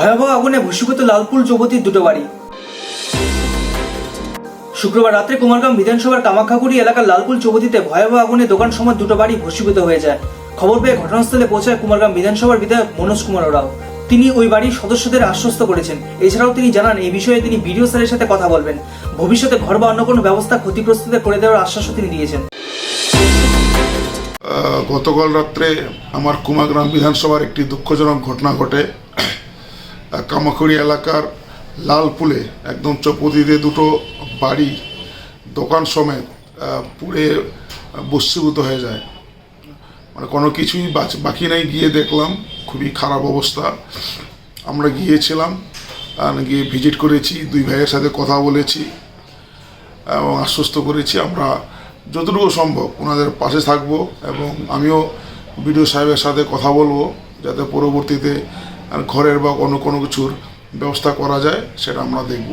ভয়াবহ আগুনে ভস্মীভূত লালপুল যুবতীর দুটো বাড়ি। শুক্রবার রাত্রে কুমারগ্রাম বিধানসভার কামাখ্যাগুড়ি এলাকার লালপুল চৌবতিতে ভয়াবহ আগুনে দোকান সময় দুটো বাড়ি ভস্মীভূত হয়ে যায়। খবর পেয়ে ঘটনাস্থলে পৌঁছায় কুমারগ্রাম বিধানসভার বিধায়ক মনোজ কুমার রাও। তিনি ওই বাড়ির সদস্যদের আশ্বস্ত করেছেন। এছাড়াও তিনি জানান এই বিষয়ে তিনি বিডিও স্যারের সাথে কথা বলবেন। ভবিষ্যতে ঘর বা অন্য কোনো ব্যবস্থা ক্ষতিগ্রস্তদের করে দেওয়ার আশ্বাসও তিনি দিয়েছেন। গতকাল রাত্রে আমার কুমারগ্রাম বিধানসভার একটি দুঃখজনক ঘটনা ঘটে। কামাখড়ি এলাকার লালপুলে একদম চৌপতিতে দুটো বাড়ি, দোকান সমেত পুড়ে বস্মীভূত হয়ে যায়। মানে কোনো কিছুই বাকি নাই, গিয়ে দেখলাম, খুবই খারাপ অবস্থা। আমরা গিয়েছিলাম গিয়ে ভিজিট করেছি, দুই ভাইয়ের সাথে কথা বলেছি, এবং আশ্বস্ত করেছি আমরা যতটুকু সম্ভব ওনাদের পাশে থাকব, এবং আমিও বিডিও সাহেবের সাথে কথা বলব। যাতে পরবর্তীতে ঘরের বা অন্য কোনো কিছুর ব্যবস্থা করা যায় সেটা আমরা দেখব।